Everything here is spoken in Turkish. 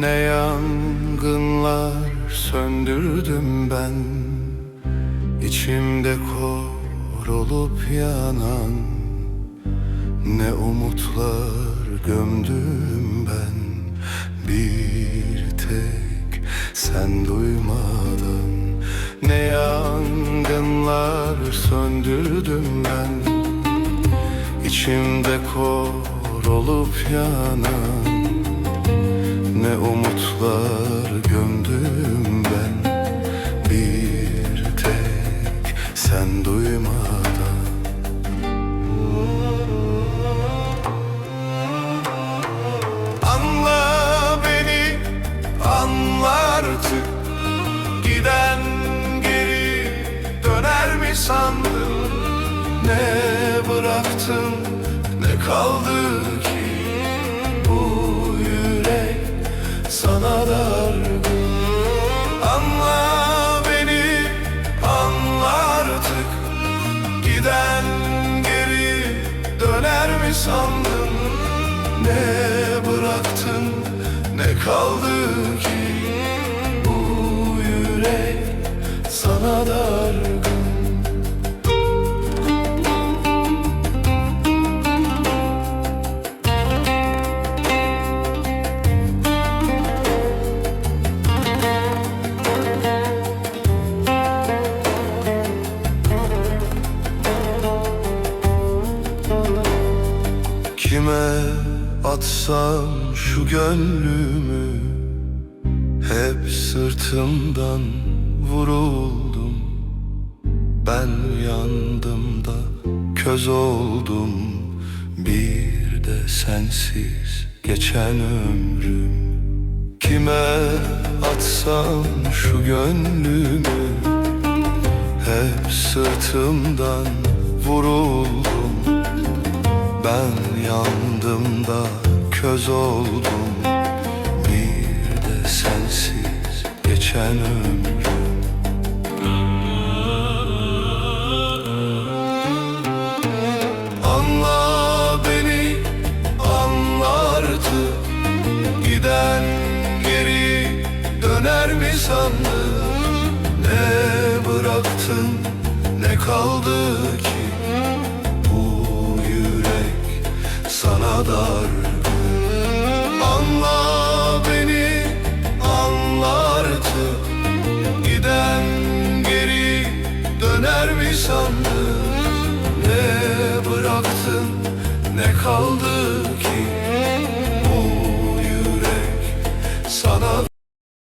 Ne yangınlar söndürdüm ben. İçimde kor olup yanan Ne umutlar gömdüm ben. Bir tek sen duymadan Ne yangınlar söndürdüm ben. İçimde kor olup yanan artık Giden geri döner mi sandın? Ne bıraktın ne kaldı ki? Bu yürek sana dargın. Anla beni, anla artık. Giden geri döner mi sandın? Ne bıraktın ne kaldı ki yürek sana dargın. Kime atsam şu gönlümü sırtımdan vuruldum. Ben yandım da köz oldum. Bir de sensiz geçen ömrüm. Kime atsam şu gönlümü? Hep sırtımdan vuruldum. Ben yandım da köz oldum. Bir de sensiz geçen ömrüm. Anla beni, anla Giden geri döner mi sandın? Ne bıraktın ne kaldı ki? Bu yürek sana dargın Anla döner mi sandın? Ne bıraktın? Ne kaldı